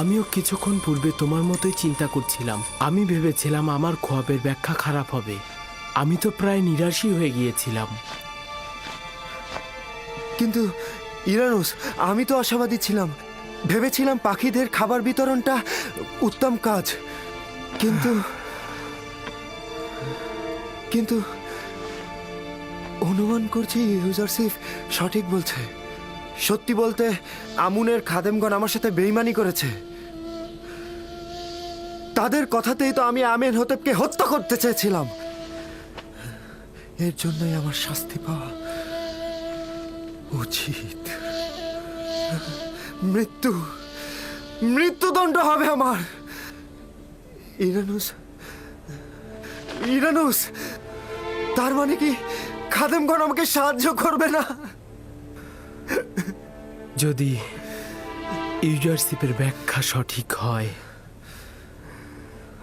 আমিও কিছুক্ষণ পূর্বে তোমার মতোই চিন্তা করছিলাম। আমি ভেবেছিলাম আমার খোয়াবের ব্যাখ্যা খারাপ হবে। আমি তো প্রায় নিরাশই হয়ে গিয়েছিলাম। কিন্তু ইরানুস, আমি তো আশাবাদী ছিলাম। ভেবেছিলাম পাখিদের খাবার বিতরণটা উত্তম কাজ। কিন্তু কিন্তু অনুমান করছি ইউজারসিফ সঠিক বলছে। সত্যি বলতে, আমুনের খাদেমগণ আমার সাথে বেইমানি করেছে। তাদের কথাতেই তো আমি আমেন হতেবকে হত্যা করতে চেয়েছিলাম। এর জন্যই আমার শাস্তি পাওয়া উচিত। মৃত্যু, মৃত্যুদণ্ড হবে আমার। ইরানুস ইরানুস, তার মানে কি খাদেমগণ আমাকে সাহায্য করবে না? যদি ইউজারশিপের ব্যাখ্যা সঠিক হয়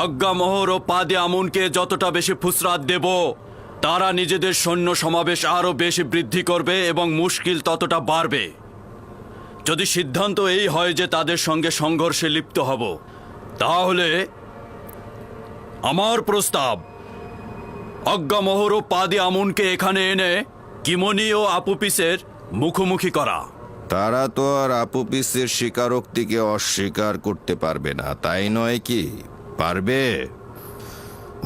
আজ্ঞামোহর ও পাদে আমুনকে যতটা বেশি ফুসরাত দেব, তারা নিজেদের সৈন্য সমাবেশ আরও বেশি বৃদ্ধি করবে এবং মুশকিল ততটা বাড়বে। যদি সিদ্ধান্ত এই হয় যে তাদের সঙ্গে সংঘর্ষে লিপ্ত হব, তাহলে আমার প্রস্তাব, অজ্ঞামোহর ও পাদে আমুনকে এখানে এনে কিমনি ও আপুপিসের মুখোমুখি করা। তারা তো আর আপুপিসের স্বীকারোক্তিকে অস্বীকার করতে পারবে না, তাই নয় কি? পারবে?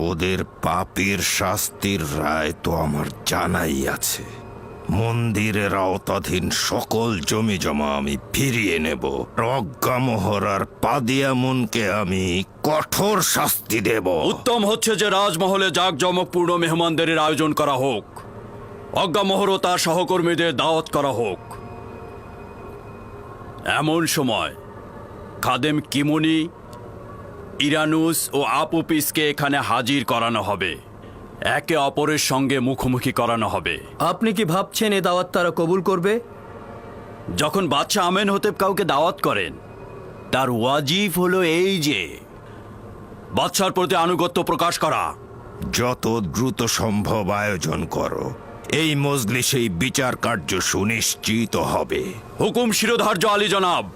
ওদের পাপের শাস্তির রায় তো আমার জানাই আছে। মন্দিরের আওতাধীন সকল জমি জমা আমি ফিরিয়ে নেব। প্রজ্ঞামোহর আর পাদিয়ামুনকে আমি কঠোর শাস্তি দেব। উত্তম হচ্ছে যে রাজমহলে জাঁকজমকপূর্ণ মেহমানদের আয়োজন করা হোক। অজ্ঞামোহর ও তার সহকর্মীদের দাওয়াত করা হোক। এমন সময় খাদেম কিমুনি ইরানুস ও আপুপিসকে এখানে হাজির করানো হবে। একে অপরের সঙ্গে মুখোমুখি করানো হবে। আপনি কি ভাবছেন এ দাওয়াত তারা কবুল করবে? যখন বাচ্চা আমেন হতে কাউকে দাওয়াত করেন তার ওয়াজিব হলো এই যে বাচ্চার প্রতি আনুগত্য প্রকাশ করা। যত দ্রুত সম্ভব আয়োজন করো। এই মজলিসেই বিচার কার্য সুনিশ্চিত হবে। হুকুম শিরোধার্য আলী জনাব।